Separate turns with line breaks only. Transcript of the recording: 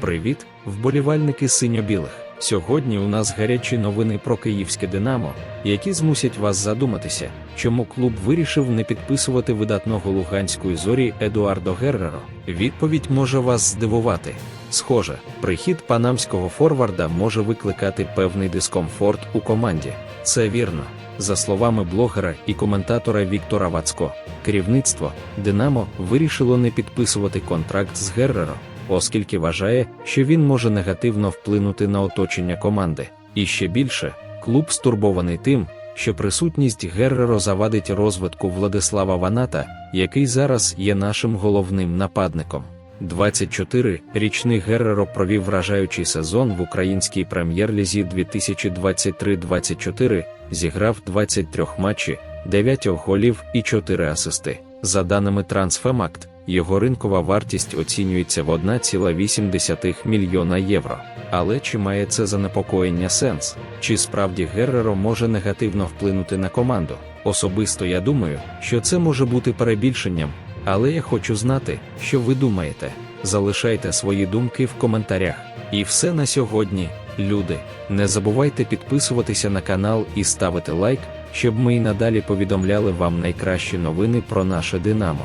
Привіт, вболівальники синьо-білих. Сьогодні у нас гарячі новини про київське Динамо, які змусять вас задуматися, чому клуб вирішив не підписувати видатного луганської зорі Едуардо Герреро. Відповідь може вас здивувати. Схоже, прихід панамського форварда може викликати певний дискомфорт у команді. Це вірно. За словами блогера і коментатора Віктора Вацько, керівництво Динамо вирішило не підписувати контракт з Герреро, оскільки вважає, що він може негативно вплинути на оточення команди. І ще більше, клуб стурбований тим, що присутність Герреро завадить розвитку Владислава Ваната, який зараз є нашим головним нападником. 24-річний Герреро провів вражаючий сезон в українській прем'єр-лізі 2023-24, зіграв 23 матчі, 9 голів і 4 асисти. За даними Трансфемакт, його ринкова вартість оцінюється в 1,8 мільйона євро. Але чи має це занепокоєння сенс? Чи справді Герреро може негативно вплинути на команду? Особисто я думаю, що це може бути перебільшенням, але я хочу знати, що ви думаєте. Залишайте свої думки в коментарях. І все на сьогодні, люди. Не забувайте підписуватися на канал і ставити лайк, щоб ми й надалі повідомляли вам найкращі новини про наше Динамо.